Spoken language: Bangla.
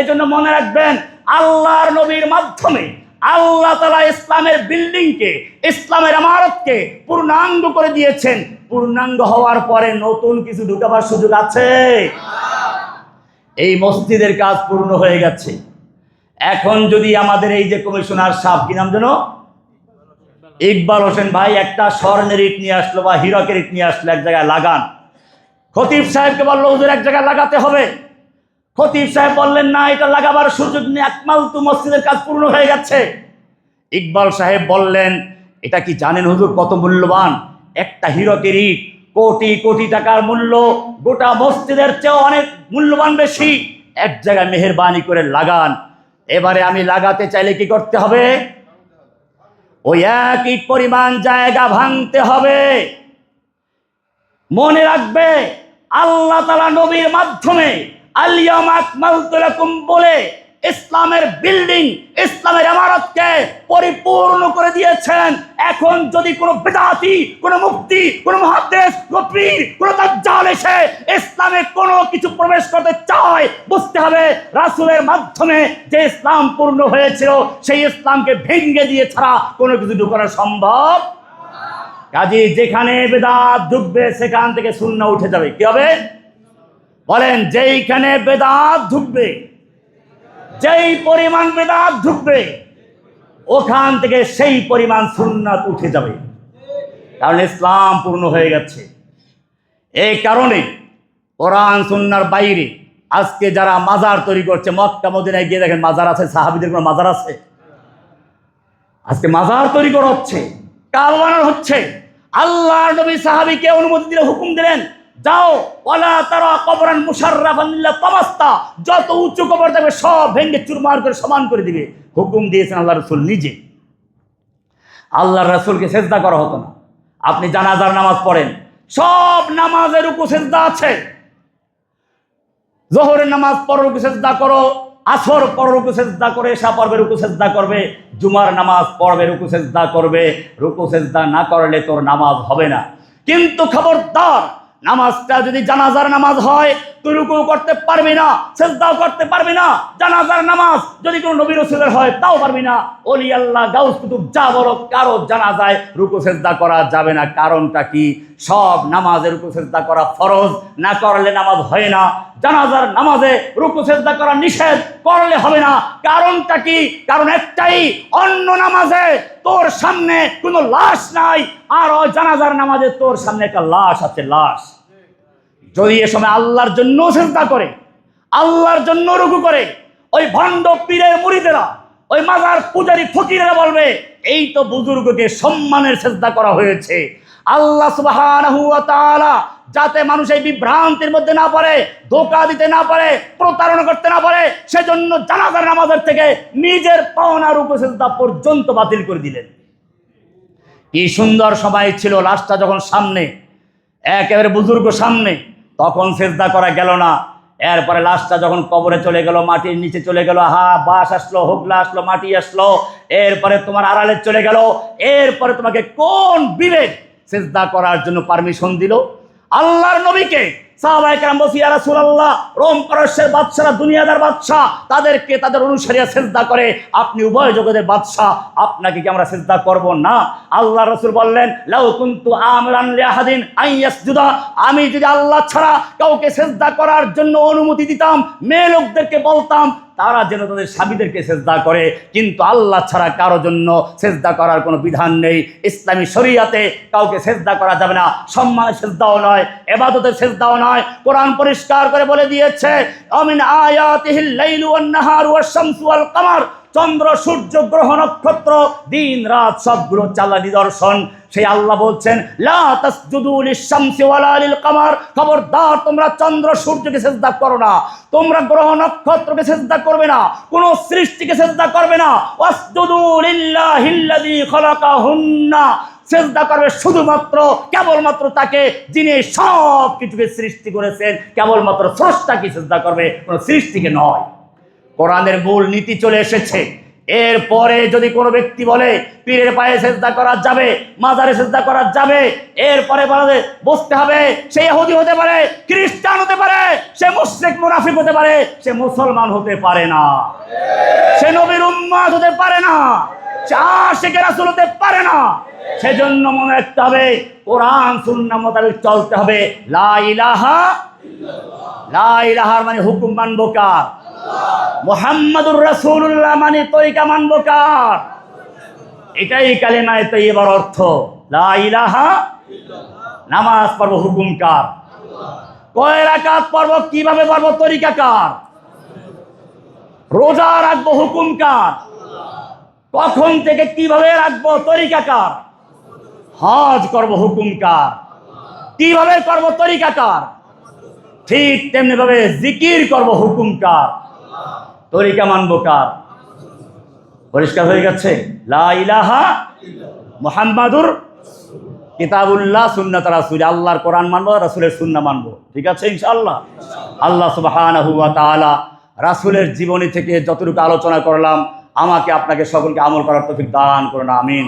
এই জন্য মনে রাখবেন, আল্লাহর নবীর মাধ্যমে আল্লাহ তালা ইসলামের বিল্ডিংকে, ইসলামের আমারতকে পূর্ণাঙ্গ করে দিয়েছেন। পূর্ণাঙ্গ হওয়ার পরে নতুন কিছু ঢুকাবার সুযোগ আছে? এই মসজিদের কাজ পূর্ণ হয়ে গেছে। এখন যদি আমাদের এই যে কমিশনার সাহেব, কি নাম যেন? ইকবাল হোসেন ভাই একটা স্বর্ণের ইট নিয়ে আসলো বা হিরকের ইট নিয়ে আসলো, এক জায়গায় লাগান। খতিব সাহেবকে বলল, হুজুর, এক জায়গায় লাগাতে হবে। খতিব সাহেব বললেন, না, এটা লাগাবার সুযোগ নেই। একমাল তো মসজিদের কাজ পূর্ণ হয়ে গেছে। ইকবাল সাহেব বললেন, এটা কি জানেন হুজুর কত মূল্যবান? একটা হীরকের ইট কোটি কোটি টাকার মূল্য, গোটা মসজিদের চেয়েও অনেক মূল্যবান বেশি। এক জায়গায় মেহরবানি করে লাগান। এবারে আমি লাগাতে চাইলে কি করতে হবে? ওই একই পরিমাণ জায়গা ভাঙতে হবে। মনে রাখবে, আল্লাহ তালা নবীর মাধ্যমে আলিয়াম বলে ইসলামের বিল্ডিং, ইসলামের ইমারতকে পরিপূর্ণ করে দিয়েছেন। এখন যদি কোনো বেদাতি, কোনো মুক্তি কোনো মহাদেশ কোনো পীর, কোনো দাজ্জাল এসে ইসলামে কোনো কিছু প্রবেশ করতে চায়, বুঝতে হবে রাসূলের মাধ্যমে যে ইসলাম পূর্ণ হয়েছিল, সেই ইসলামকে ভেঙে দিয়ে ছাড়া কোনো কিছু ঢুকানো সম্ভব। কাজী যেখানে বেদাত ঢুকবে, সেখান থেকে শূন্য উঠে যাবে। কি হবে? বলেন, যেইখানে বেদাত ঢুকবে, যেই পরিমাণ বেদাত ঢুকবে, ওখান থেকে সেই পরিমাণ সুন্নাত উঠে যাবে। কারণ ইসলাম পূর্ণ হয়ে গেছে। এই কারণে কোরআন সুন্নার বাইরে আজকে যারা মাজার তৈরি করছে, মক্কা, মদিনায় গিয়ে দেখেন মাজার আছে, সাহাবিদের কোনো মাজার আছে? আজকে মাজার তৈরি করা হচ্ছে, কাল হচ্ছে। আল্লাহ নবী সাহাবিকে অনুমতি দিলে হুকুম দিলেন যাও ওলা তারা কবরান মুশাররাফানিল্লাহ তামাস্তা যত উঁচু কবর থাকবে সব ভেঙে চুরমার করে সমান করে দিবে। হুকুম দিয়েছেন আল্লাহ রসুল নিজে। আল্লাহ রসুলকে সেজদা করা হতো না। আপনি জানাজার নামাজ পড়েন, সব নামাজের উপর সেজদা আছে। জোহরের নামাজ পড়ো রুকু সেজদা করো, আসর পড়ো রুকু সেজদা করে এসা পড়বে রুকু সেজদা করবে, জুমার নামাজ পড়বে রুকু সেজদা করবে। রুকু সেজদা না করলে তোর নামাজ হবে না। কিন্তু খবরদার নামাজটা যদি জানাজার নামাজ হয় তুই করতে পারবি না, সেজদাও করতে পারবি না, জানাজার নামাজ যদি কোনো নবী রসুলের হয়, তাও পারবি না। অলি আল্লাহ গাউস কুতুব, যা বড় কারও জানাজায় রুকু সেজদা করা যাবে না। কারণটা কি? সব নামাজে রুকু সেজদা করা ফরজ, না করলে নামাজ হয় না। জানাজার নামাজে রুকু সেজদা করা নিষেধ, করলে হবে না। কারণটা কি? কারণ একটাই, অন্য নামাজে তোর সামনে কোনো লাশ নাই, আর ওই জানাজার নামাজে তোর সামনে একটা লাশ আছে, লাশ। যদি এ সময় আল্লাহর জন্য চেষ্টা করে, আল্লাহর জন্য রুকু করে, ওই ভণ্ড পীরের মুড়িদেরা, ওই মাজার পূজারী ফকিরেরা বলবে, এই তো বুজুর্গকে সম্মানের চেষ্টা করা হয়েছে। আল্লাহ তাআলা যাতে মানুষ এই বিভ্রান্তির মধ্যে না পড়ে, ধোকা দিতে না পারে, প্রতারণা করতে না পারে, সেজন্য জানাজার নামাজের থেকে নিজের পাওনা রুকু সেজদা পর্যন্ত বাতিল করে দিলেন। কি সুন্দর সবাই ছিল লাশটা যখন সামনে, একেবারে বুজুর্গ সামনে তখন সেজদা করা গেল না। এরপরে লাশটা যখন কবরে চলে গেল, মাটির নিচে চলে গেল হা বাস আসলো, হোগলা আসলো, মাটি আসলো, এরপরে তোমার আড়ালে চলে গেল, এরপরে তোমাকে কোন বিবেক সেজদা করার জন্য পারমিশন দিল? আল্লাহর নবীকে তাদেরকে তাদের করে। আপনি উভয় জগতের বাদশাহ, আপনাকে কি আমরা আল্লাহ রসুল বললেন আমি যদি আল্লাহ ছাড়া কাউকে সেজদা করার জন্য অনুমতি দিতাম, মেয়ে লোকদেরকে বলতাম, তারা যেন তাদের স্বামীদেরকে সেজদা করে। কিন্তু আল্লাহ ছাড়া কারও জন্য সেজদা করার কোনো বিধান নেই। ইসলামী শরিয়াতে কাউকে সেজদা করা যাবে না। সম্মানের সেজদাও নয়, এবাদতের সেজদাও নয় কোরআন পরিষ্কার করে বলে দিয়েছে ওয়াল কামার। চন্দ্র, সূর্য, গ্রহ, নক্ষত্র, দিন, রাত সবগুলো চালা নিদর্শন। সেই আল্লাহ বলছেন কামার। খবরদার, তোমরা চন্দ্র, সূর্যকে সেজদা করো না। তোমরা গ্রহ, নক্ষত্রকে সেজদা করবে না। কোন সৃষ্টিকে সেজদা করবে না। সেজদা করবে শুধুমাত্র, কেবলমাত্র তাকে যিনি সব কিছুকে সৃষ্টি করেছেন, কেবলমাত্র স্রষ্টাকে সেজদা করবে, কোন সৃষ্টিকে নয়। কোরআনের মূল নীতি চলে এসেছে। এরপরে যদি কোনো ব্যক্তি বলে, পীরের পায়ে সেজদা করা যাবে, মাজারে সেজদা করা যাবে, এরপরে বুঝতে হবে, সে হতে পারে, খ্রিস্টান হতে পারে সে মুশরিক মুনাফিক হতে পারে সে মুসলমান হতে পারে না। সে নবীর উম্মাদ হতে পারে না সে হতে পারে না। সেজন্য মনে রাখতে হবে কোরআন সুন্নাহ মোতাবেক চলতে হবে। লা ইলাহা লা ইলাহার মানে হুকুম মানবো কার? মোহাম্মদুর রাসূলুল্লাহ মানে তরিকা মানবো কার? এটাই কালেমায় তৈবার অর্থ। লা ইলাহা নামাজ পড়ব হুকুম কার? কয় রাকাত পড়ব কীভাবে পড়ব তরিকা কার? রোজা রাখব হুকুম কার? কখন থেকে কীভাবে রাখব? তরিকা কার? হজ করব হুকুম কার? কীভাবে করব? তরিকা কার? ঠিক তেমনি ভাবে জিকির করব হুকুম কার? তরিকা মানবো কার? পরিষ্কার হয়ে গেছে? লা ইলাহা মুহাম্মাদুর কিতাবুল্লাহ, সুন্নাত রাসূল। আল্লাহর কোরআন মানবো, রাসুলের সুন্না মানবো। ঠিক আছে ইনশাল্লাহ আল্লাহ সুবাহান রাসুলের জীবনী থেকে যতটুকু আলোচনা করলাম, আমাকে আপনাকে সকলকে আমল করার তফিক দান করুন, আমিন।